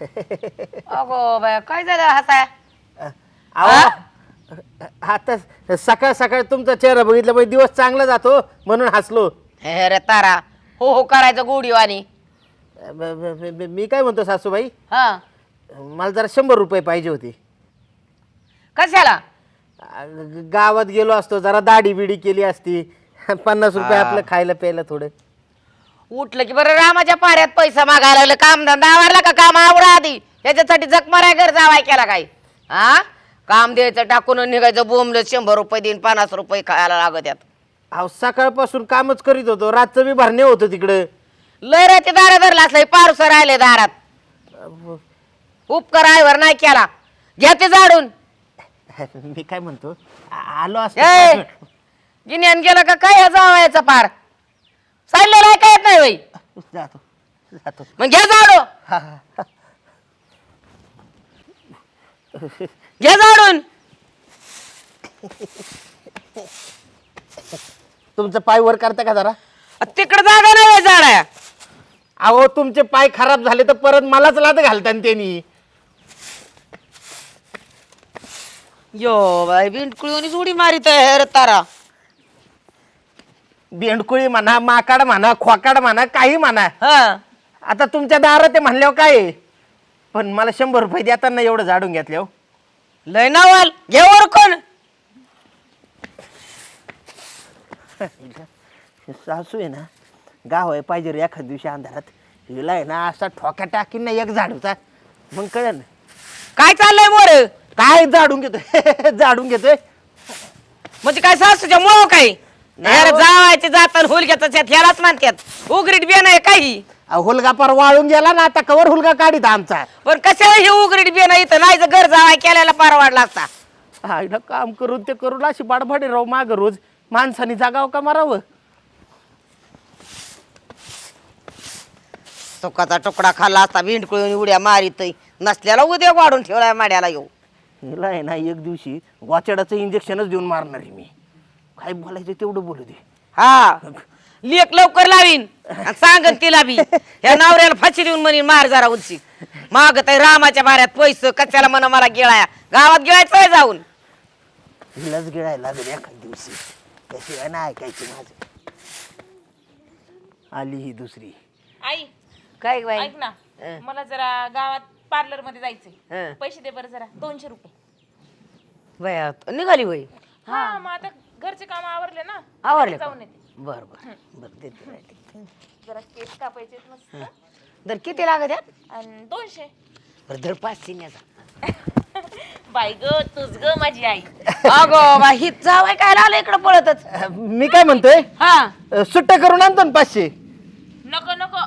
अगो बाय काय झालं हसाय अहो आता सकाळ सकाळ तुमचा चेहरा बघितला म्हणजे दिवस चांगला जातो म्हणून हसलो. हे रे तारा हो हो करायचं गोडीवाणी ब- ब- ब- ब- मी काय म्हणतो सासूबाई? हा. मला जरा शंभर रुपये पाहिजे होते. कशाला? अ, ग- गावात गेलो असतो जरा दाढी बिडी केली असती. पन्नास रुपये आपलं खायला प्यायला थोडं. उठलं की बरं रामाच्या पाऱ्यात पैसा मागायला लागले. काम धंदा आवरला का? काम आवडा आधी. याच्यासाठी जग माराय घर जावाय केला काय? हा काम द्यायचं टाकून निघायचं बोंबलं शंभर रुपये देईन पन्नास रुपये खायला लागत यात. अहो सकाळपासून कामच करीत होतो. रातचं बी भरणे होतं तिकडं. लय राहते दारा धरला असलं पारुस राहिले दारात. उपकार आयवर नाही केला. घ्या ते जाडून मी काय म्हणतो? आ- आलो ए! असतो गिन्यान गेलं का? काय जावायचा पार? आहे काय नाही बाई. जातो जातो. मग हा, हा. घ्या जाडून तुमचं पाय वर करता का जरा? तिकडे जागा नाही जाड्या अहो तुमचे पाय खराब झाले तर परत मलाच लाद घालतान त्यांनी. यो बाई बिंडकुळीवणी उडी मारित आहे रे तारा. बेंडकुळी म्हणा माकाड म्हणा खोकाड म्हणा काही म्हणा. हा. आता तुमच्या दारात ते म्हणल्यावर काय? आहे? पण मला शंभर रुपये देताना एवढं झाडून घेतले हो. लय नावाल. घेवर कोण सासू आहे ना गाव आहे पाहिजे रे एखाद दिवशी अंधारात. हिला आहे ना असा ठोका टाकीन ना एक झाडूचा. मग कळेल ना. काय चाललंय मोर? काय झाडून घेतोय? झाडून घेतोय? म्हणजे काय सासूच्या मुळ काही जावायचे जातात हुलक्याचं त्यात ह्यालाच म्हणतात उघडीत बियाणं आहे काही. अहो, हुलगा पार वाळून गेला ना आता कवर हुलगा काढीत आमचा. पण कशाला हे उघडीत बियाणं इथं? नाही जर घर जावाय केल्याला परवाडला असता. आईला काम करून ते करून अशी बाडबाडी राहू माग रोज. माणसाने जागाव का मारावं? सुखाचा तुकडा खाल्ला असता भिंडकुळून उड्या मारित. नसल्याला उद्या वाढून ठेवलाय माड्याला येऊ. हिला आहे ना एक दिवशी वाचडाचं इंजेक्शनच देऊन मारणार आहे मी. काय बोलायचं तेवढं बोलू दे. हा. लेख लवकर लावीन. आणि सांगन तिला बी. या नवऱ्याला फाशी देऊन म्हणीन मार जरा उंची. मागत आहे रामाच्या बाऱ्यात पैसे कशाला म्हणा मला गिळाया. गावात गिळायचं आहे जाऊन. हिलाच गिळायला लागेल एखाद दिवशी. कशी आहे ना ऐकायची माझं. आली ही दुसरी. आई काय बाई? ऐक ना. मला जरा गावात पार्लरमध्ये जायचंय. हं. पैसे दे बरं जरा. दोनशे रुपये. बाया निघाली बाई हा मग आता घरचे काम आवरले ना आवरले का? जाऊन येते. बर बर. बर देते बाई. जरा केस कापायचे आहेत मस्त दर किती लागत यात आणि दोनशे. बरं दर पाच सिन्याचा बाई ग तुझ ग माझी आई. अगो बा हित जावाय काय आलं इकडं पळतच? मी काय म्हणतोय? हा. सुट्ट्या करून आणतो ना पाचशे. नको नको.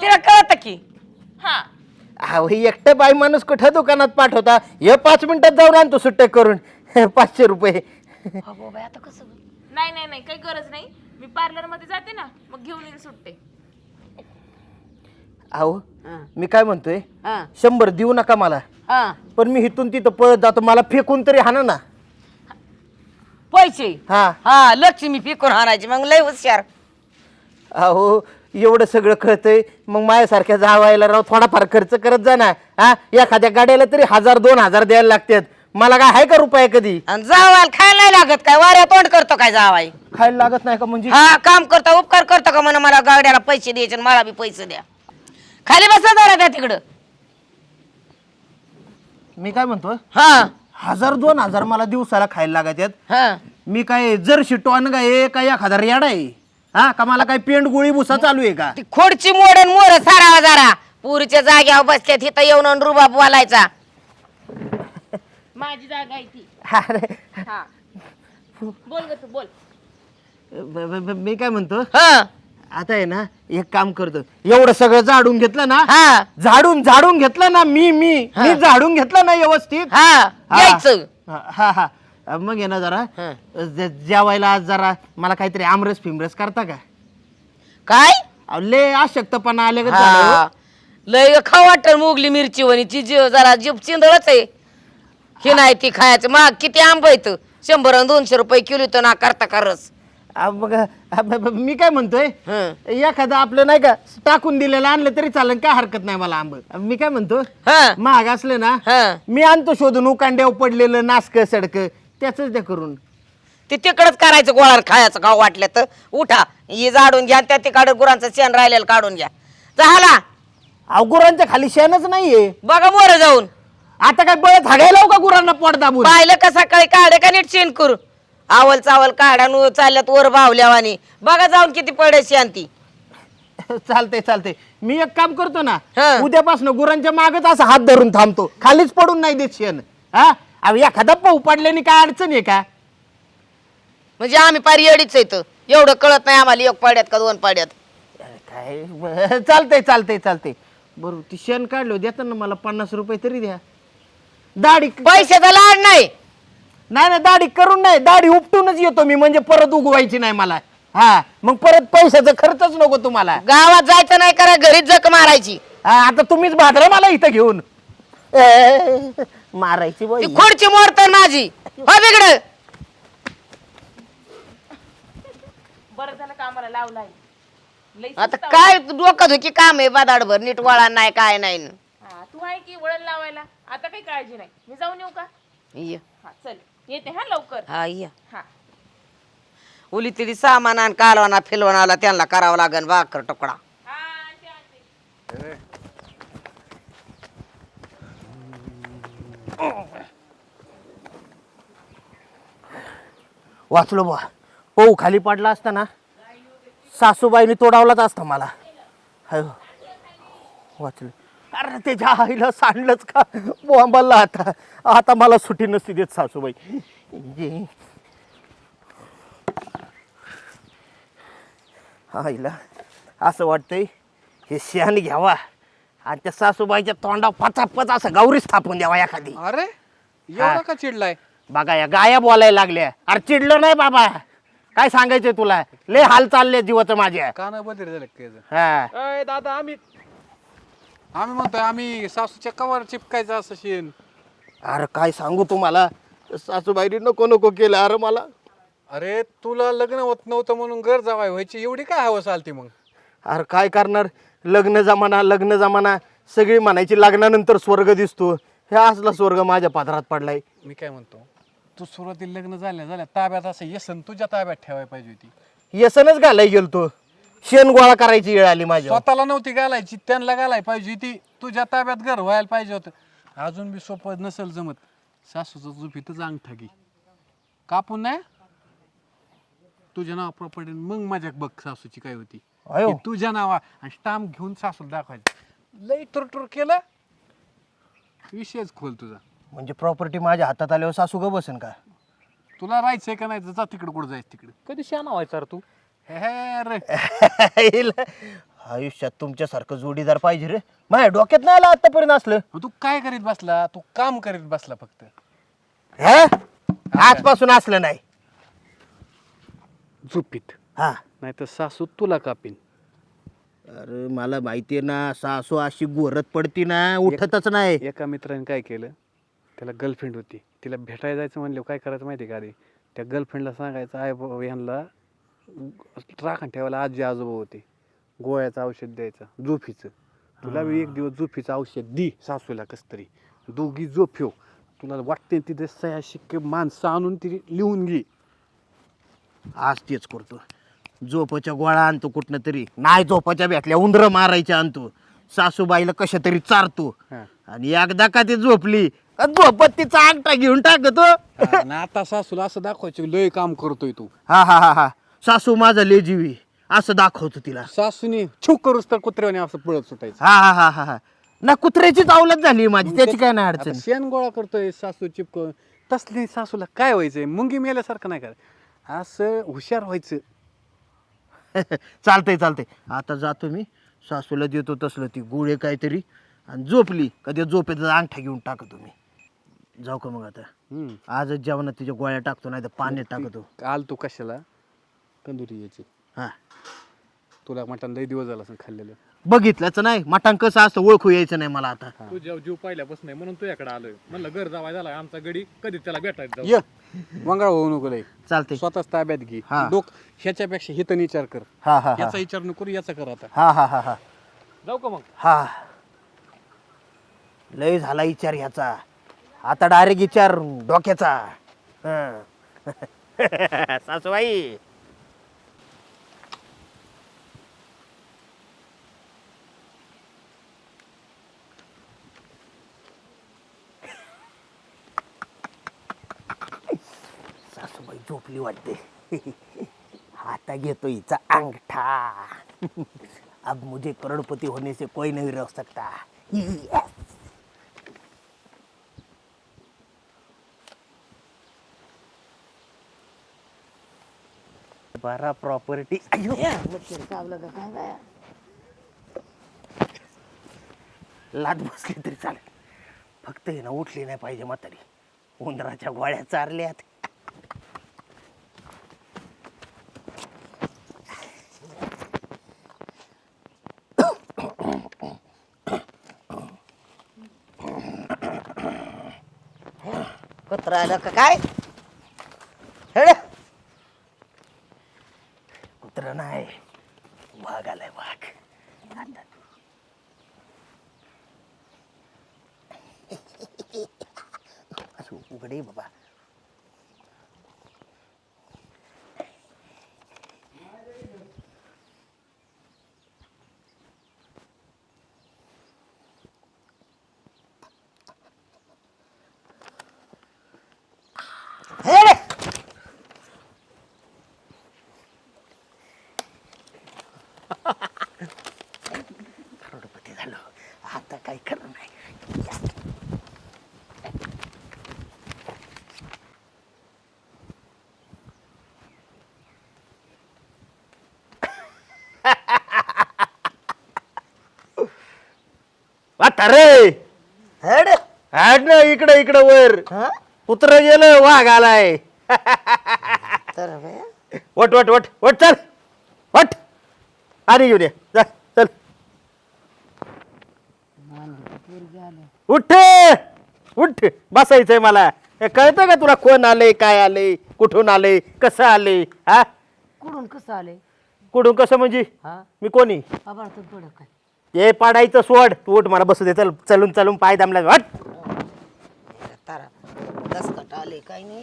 तिला कळत की. हा. अहो ही एकटं बाई माणूस कुठं दुकानात पाठवता? हे पाच मिनिटात जाऊन आणतो सुट्ट्या करून. पाचशे रुपये. अगो बाई आता कसं? नाही नाही नाही काही गरज नाही. मी पार्लरमध्ये जाते ना मग घेऊन येईल सुट्टे. अहो हा. मी काय म्हणतोय? हा. शंभर देऊ नका मला. हा. पण मी इथून तिथं पळत जातो मला फेकून तरी हाना ना. पैसे? हा. हा लक्ष्मी पिकून आणायची मग लय हुशार. अहो एवढं सगळं कळतंय मग माझ्यासारख्या जावायला राव थोडाफार खर्च करत जा ना. हा एखाद्या गाड्याला तरी हजार दोन हजार द्यायला लागतात. मला काय आहे का रुपये कधी? आणि जावायला खायला नाही लागत काय? वाऱ्या तोंड करतो काय जावाय खायला लागत नाही का म्हणजे? हा काम करतो उपकार करतो का म्हणा? मला गाड्याला पैसे द्यायचे आणि मला बी पैसे द्या. खाली बसा जरा त्या तिकडं. मी काय म्हणतो? हा. हजार दोन हजार मला दिवसाला खायला लागतात हा. मी काय जर टॉन काय का एखादा रेडा आहे? हा का मला काय पेंट गोळी भुसा चालू आहे का? ती खोडची मोडन मोर सारावा जरा. पुरीच्या जाग्यावर बसल्या तिथं येऊन आणि रुबाब बोलायचा. माझी जागा आहे ती. अरे, हा. बोल ग तू बोल. ब- ब- ब- मी काय म्हणतो? हा. आता आहे ना एक काम करतो. एवढं सगळं झाडून घेतलं ना हा. झाडून झाडून घेतलं ना मी मी. मी झाडून घेतलं ना व्यवस्थित. हा. हा. यायचं. हा हा हा. मग आहे ना जरा. हा. जे- जेवायला आज जरा मला काहीतरी आमरस फिमरस करता का? काय? अहो, लय अशक्तपणा आले का हा. लय खाऊ वाटत मुगली मिरची वणी ती जी- जरा जीप चिंदळच आहे. हे नाही ती खायचं. मग किती आंब येत शंभर आणि दोनशे रुपये किलो तर ना करता का रस आ, मग आ, ब- ब- मी काय म्हणतोय? हं. एखादं आपलं नाही का टाकून दिलेलं आणलं तरी चालेल काय हरकत नाही मला आंब. मी काय म्हणतो? हं. महाग असलं ना हं. मी आणतो शोधून उकांड्यावर पडलेलं नासक सडक त्याच द्या करून. ते तिकडच करायचं गोळा खायचं खाऊ वाटलं तर. उठा ही झाडून घ्या त्या तिकडं गुरांचं शेण राहिलेलं काढून घ्या. झाला अवगुरांच्या खाली शेणच नाहीये. बघा मोर जाऊन. आता काय बळत हागायला लावू का गुरांना पोट दाबून? पाहिलं का सकाळी काढे का नीट शेण करू आवल चावल काढा नु चालल्यात वर भावल्यावानी बघा जाऊन किती पडे शांती. चालतंय चालतंय. मी एक काम करतो ना हं. उद्यापासून गुरांच्या मागच असं हात धरून थांबतो. खालीच पडून नाही देत शेण. हा? अहो एखादा पाऊ पडल्याने काय अडचण आहे का? म्हणजे आम्ही पार येडीच येत एवढं कळत नाही आम्हाला एक पाड्यात का दोन पाड्यात. काय? ब- चालतंय चालतंय चालतंय. बरोबर ती शेण काढलो देता ना मला पन्नास रुपये तरी द्या. दाढी पैशाचा लाड नाही. नाही नाही दाढी करून नाही दाढी उपटूनच येतो मी म्हणजे परत उगवायची नाही मला. हा मग परत पैशाचा खर्चच नको तुम्हाला. गावात जायचं नाही करा घरीच जक मारायची. हा, आता तुम्हीच भादरा मला इथं घेऊन. ए, मारायची बाई. ती खुर्ची मोडत माझी. हो बिगड. बरं झालं कामाला लावलाय. लई आता काय डोकं धुकी काम आहे बादाडभर नीट वळा नाही काय नाही. हा तू आहे की वळण लावायला? आता काही काळजी नाही. मी जाऊन येऊ का? ये. हा चल. येते हा लवकर. हा ये. हा. उली तिरी सामान आणि कालवाना फिलवानाला त्यांना करावं लागन भाकर तुकडा हा आणते. वाचलो बा हो खाली पडला असता ना? सासूबाईने तोडावलाच असता मला. हायो वाचलं. अरे त्याच्या आईला सांडलंच का? बोंबाला आता. आता मला सुटी नसती देत सासूबाई. जे. आईला असं वाटतंय हे शेण घ्यावा आणि त्या सासूबाईच्या तोंडा पचापच असं गौरी स्थापून द्यावा एखादी. अरे एवढा का चिडलाय? बघा या गाया बोलायला लागल्या. अरे चिडलं नाही बाबा. काय सांगायचंय तुला? लय हाल चालले जीवाचं माझ्या. कान झालं हा. अय दादा आम्ही आम्ही म्हणतोय आम्ही सासूच्या कवर चिपकायचं असं शेण अरे काय सांगू तुम्हाला? सासूबाईने नको नको केलं अरे मला. अरे तुला लग्न होत नव्हतं म्हणून घर जावाय व्हायची एवढी काय हवं चालते मग? अरे काय करणार? लग्न जमाना लग्न जमाना. सगळी म्हणायची लग्नानंतर स्वर्ग दिसतो. हे असला स्वर्ग माझ्या पादरात पडलाय. मी काय म्हणतो तू सुरुवातीला लग्न झाल्या झाल्या ताब्यात असं यसन तुझ्या ताब्यात ठेवायला पाहिजे होती. यसनच घालाय गेलतो. शेण गोळा करायची वेळ आली माझ्या स्वतःला नव्हती घालायची त्यांना घालाय पाहिजे होती. तुझ्या ताब्यात घर व्हायला पाहिजे होतं. अजून बी सोपं नसेल जमत. सासूचं झोपीतच अंगठा घे कापून नाही? तुझ्या नावा प्रॉपर्टी मग माझ्या बघ सासूची काय होती. अयो. की तुझ्या नावा आणि स्टाम्प घेऊन सासूला दाखवायचं. लई टुरटुर केलं. विषयच खोल तुझा. म्हणजे प्रॉपर्टी माझ्या हातात आल्यावर सासू ग बसन का? तुला राहायचंय का नाही जा तिकडे कुठं जायचं तिकडे. कधी शाना व्हायचा रे तू? हिला आयुष्यात तुमच्यासारखं जोडीदार पाहिजे रे. माझ्या डोक्यात नाही आला आतापर्यंत असलं. मग तू काय करीत बसला? तू काम करीत बसला फक्त. हे? आजपासून असलं नाही. झोपीत. हा. नाही तर सासू तुला कापीन. अरे मला माहितीये ना सासू अशी गोरत पडती ना उठतच नाही. एका मित्राने काय केलं? त्याला गर्लफ्रेंड होती. तिला भेटायला जायचं म्हणलं काय करायचं माहिती का आधी? त्या गर्लफ्रेंडला सांगायचं आय बाबा ह्यांना राखण ठेवायला आजी आजोबा होते. गोळ्याचं औषध द्यायचं झोफीचं तुला बी एक दिवस झोफीचं औषध दी सासूला कस तरी. दोघी झोफ्यो तुला वाटते तिथे सह्या शिक्के माणसं आणून ती लिहून घे. आज तेच करतो. झोपाच्या गोळा आणतो कुठनं तरी. नाही झोपाच्या भेटल्या उंदर मारायच्या आणतो. सासूबाईला कशा तरी चारतो. हा. आणि एकदा का ती झोपली का झोपत तिचा अंगठा घेऊन टाकतो? आणि आता सासूला असं दाखवायचं लय काम करतोय तू. हा हा हा हा. सासू माझा लेजीवी असं दाखवतो तिला. सासूने छुक करूस तर कुत्र्याने असं पळत सुटायचं. हा हा हा हा हा. ना कुत्र्याचीच आवलत झाली माझी. त्याची काय नाही आता अडचण? शेण गोळा करतोय सासू चिपक तसली सासूला काय व्हायचंय? मुंगी मेल्यासारखं नाही करायचं असं हुशार व्हायचं. चालतंय चालतंय. आता जातो मी. सासूला देतो तसलं ती गोळे काहीतरी. आणि झोपली. कधी झोपेचा अंगठा घेऊन टाकतो मी. जाऊ का मग आता? हम्म. आजच जेवणात तिच्या गोळ्या टाकतो नाही तर पाण्यात टाकतो. आल तू कशाला? कंदुरी यायची हा. तुला मटण लई दिवस झाला असं खाल्लेलं. बघितलंच नाही. मटांग कसं असतं ओळखू यायचं नाही मला आता. तू जेव्हा जीव पाहिल्यापासून नाही म्हणून तुझ्याकडे आलोय. म्हणलं घर जावाय झाला आमचा गडी कधी त्याला भेटायचं जाऊ? ये. मंगळ होऊ नको लय. चालते स्वतःच ताब्यात घे. हा. डोक ह्याच्यापेक्षा हितन विचार कर. हा हा हा. याचा विचार नको याचा कर आता. हा हा हा हा. जाऊ का मग? हा. लय झाला विचार ह्याचा. आता डायरेक्ट विचार डोक्याचा. हं. सासूबाई सासूबाई झोपली वाटते. आता घेतो हिचा अंगठा. अब मुझे करोडपती होने से कोई नहीं रोक सकता. बारा प्रॉपर्टी लाद बसली तरी चालेल. फक्त हे ना उठली नाही पाहिजे म्हातारी. उंदराच्या गोळ्या चारल्यात. राहिलं आलं का काय? हेड. कुत्र नाही. वाघ आलाय वाघ. आता. असं उघडे बाबा हेड करोडपती झालो आता काही खरं नाही रे हेड. हेड ना इकडे इकडे वर. कुत्र गेलं वाघ आलाय. वट वट वट वट चल. वट. आणि घेऊन ये. जा चल. उठ! उठ! बसायचंय मला. हे कळतं का तुला कोण आले काय आले कुठून आले कसं आले हा? कुठून कसं आले कुठून कसं म्हणजे? हा? मी कोणी? आभाळ तर पडत काय हे पाडायचं सोड. तू उठ मला बसू दे. चल चलून चलून पाय दामला. हट. तारा दसकट आले काही नाही.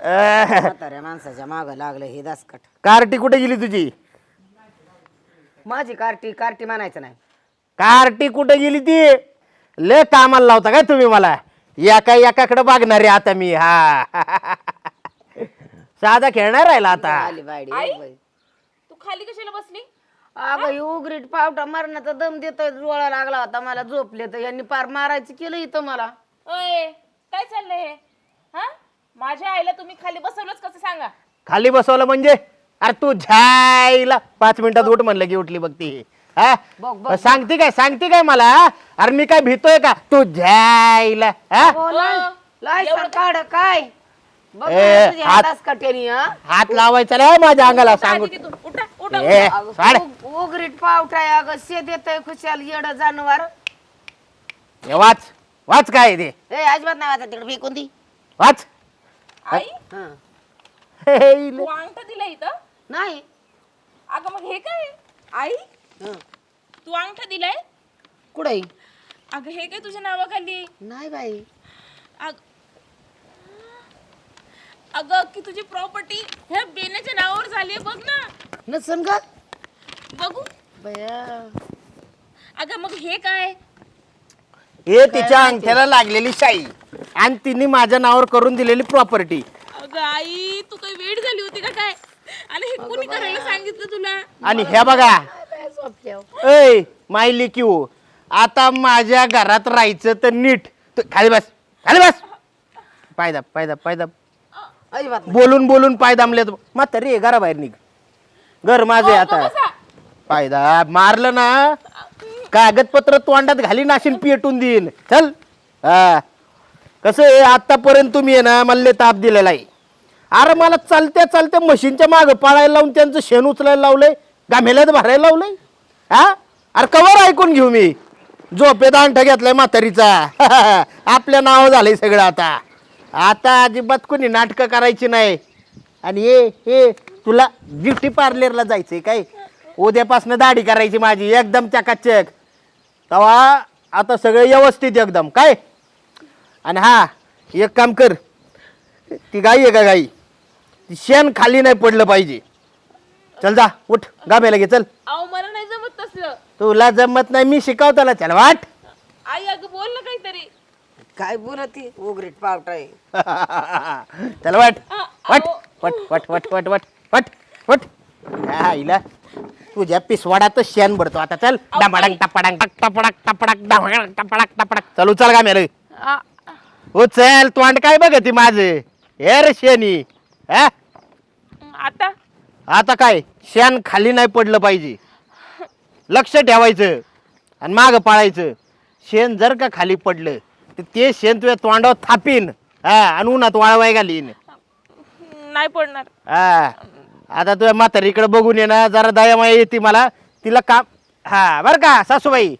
अह, म्हाताऱ्या माणसाच्या माग लागलं हे दसकट. कार्टी कुठे गेली तुझी? माझी कार्टी कार्टी म्हणायचं नाही. कार्टी कुठे गेली ती? लय कामाला लावता काय तुम्ही मला? एका एकाकडे बघणार आहे आता मी हा. साधा खेळणार राहिला आता. आली बायडी आई? एक बाई. तू खाली कशाला बसली? अगं ही उघडीत पावटा मारण्याचा दम देतोय डोळा लागला होता मला झोपले तर. यांनी पार मारायचं केलं इथं मला. अय काय चाललंय हे? हा? माझ्या आईला तुम्ही खाली बसवलंच कसं सांगा? खाली बसवलं म्हणजे? अरे तू झायला पाच मिनिटात उठ म्हणलं की उठली बघ ती. हा? बघ, बघ, सांगते काय सांगते काय मला? अरे मी काय भीतोय का? तू झायला हा? लाय काय? बघ ए, ना तुझ्या हात- हा? लावायचा नाही माझ्या अंगाला सांगू आधी उठा ए, अगं, साड. उघडीत पावटाय अगं शेत येतय खुशाल येड जानवर. हे वाच. वाच काय ते? ए अजिबात नाही वाचा तिकडे फेकून दी. वाच. आई? हा. हे इले. तू अंगठा दिला इथं? नाही. अगं मग हे काय? आई? हा. तू अंगठा दिलाय? कुठे अगं हे काय तुझ्या नावाखाली? नाही बाई. अग अगं की तुझी प्रॉपर्टी ह्या बेण्याच्या नावावर झाली बघ ना. नसन का बघू. बया. अगं मग हे काय? हे तिच्या अंगठ्याला लागलेली शाई. आणि तिने माझ्या नावावर करून दिलेली प्रॉपर्टी अगं आई तू काही वेळ झाली होती का काय? आणि हे कोणी करायला सांगितलं तुला? आणि हे बघा. ऐ मायली क्यू आता माझ्या घरात राहायचं तर नीट. तू खाली बस खाली बस. पायदा पायदा पायदा बोलून बोलून पाय दामले म्हातारी घराबाहेर निघ. घर माझे आता. पायदा मारलं ना कागदपत्र तोंडात घाली नाशीन पेटून देईन. चल. हा. कसं आहे आतापर्यंत तुम्ही आहे ना मला लय ताप दिलेला आहे. अरे मला चालत्या चालत्या मशीनच्या मागं पाळायला लावून त्यांचं शेण उचलायला लावलंय गामेल्यात भरायला लावलंय. हा? अरे कवर ऐकून घेऊ मी. झोपेत अंठ घेतलाय म्हातारीचा. आपल्या नाव झालंय सगळं आता. आता अजिबात कोणी नाटकं करायची नाही. आणि हे हे तुला ब्युटी पार्लरला जायचंय काय? उद्यापासून दाढी करायची माझी एकदम चकाचक. तेव्हा आता सगळं व्यवस्थित एकदम काय? आणि हा एक काम कर. ती गाई आहे का गाई? ती शेण खाली नाही पडलं पाहिजे. चल जा उठ गाब्याला घे चल. अहो मला नाही जमत तसलं. तुला जमत नाही मी शिकवताला चल वाट. आई अगं बोल ना काहीतरी. काय बोलती? उघडीत पावटा आहे. चल वाट. आ, वट. वट वट वट वट वट. वट वट हा, हिला तुझ्या पिसवाडात शेण भरतो आता चल डमाडंग टपडंग टक टपडक टपडक डमाडंग टपडक टपडक चल उचल का मेरे आ, उचल तोंड काय बघ ती माझं हे रे शेणी हा आता आता काय शेण खाली नाही पडलं पाहिजे लक्ष ठेवायचं आणि मागं पाळायचं शेण जर का खाली पडलं तर ते शेण तुझ्या तोंडावर थापीन हा आणि उन्हात वाळवाय घालीन नाही पडणार हा आता तुझ्या म्हातारीकडे बघून ये ना जरा दयामाया येते मला. तिला काम हा बरं का सासूबाई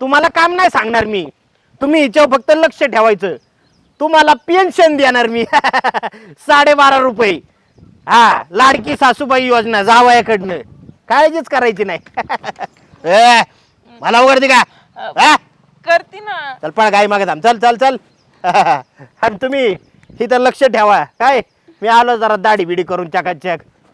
तुम्हाला काम नाही सांगणार मी. तुम्ही हिच्यावर फक्त लक्ष ठेवायचं. तुम्हाला पेन्शन देणार मी. साडेबारा रुपये. हा लाडकी सासूबाई योजना जावयाकडनं. काळजीच करायची नाही. ए, मला उघडते का? हा? करते ना. चल पळ गाई मागे थांब. चल चल चल. आणि तुम्ही इथं लक्ष ठेवा. काय? मी आलो जरा दाढी बिडी करून चकाचक.